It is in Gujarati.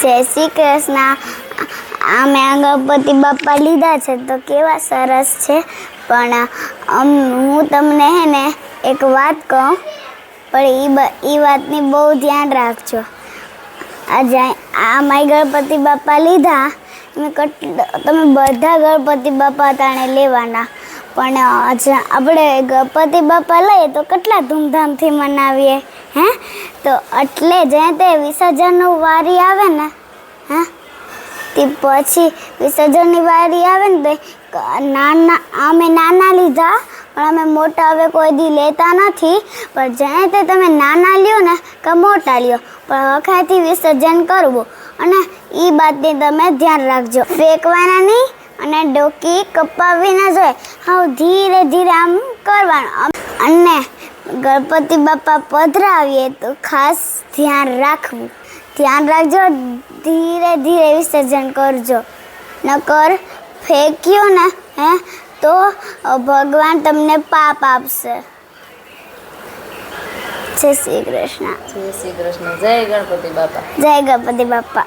જય શ્રી કૃષ્ણ. અમે ગણપતિ બાપા લીધા છે તો કેવા સરસ છે. પણ હું તમને હે ને એક વાત કહું, પણ એ વાતની બહુ ધ્યાન રાખજો. આજે આ માય ગણપતિ બાપા લીધા તમે બધા ગણપતિ બાપા તાણે લેવાના. પણ, આજે આપણે ગણપતિ બાપા લઈએ તો કેટલા ધૂમધામથી મનાવીએ, હે? તો એટલે જે તે વિસર્જનનું વારી આવે ને, હા? તે પછી વિસર્જનની વારી આવે ને તો નાના, અમે નાના લીધા, પણ અમે મોટા હવે કોઈ દી લેતા નથી. પણ જ્યાં તે તમે નાના લ્યો ને કે મોટા લ્યો, પણ હખાથી વિસર્જન કરવું. અને એ બાતને તમે ધ્યાન રાખજો. ફેંકવાના નહીં અને ડોકી કપાવી ના જોઈએ. હા ધીરે ધીરે આમ કરવાનું. અને ગણપતિ બાપા પધરાવીએ તો ખાસ ધ્યાન રાખવું. ધ્યાન રાખજો ધીરે ધીરે વિસર્જન કરજો. નકર ફેંક્યો ને હે તો ભગવાન તમને પાપ આપશે. જય શ્રી કૃષ્ણ. જય શ્રી કૃષ્ણ. જય ગણપતિ બાપા. જય ગણપતિ બાપા.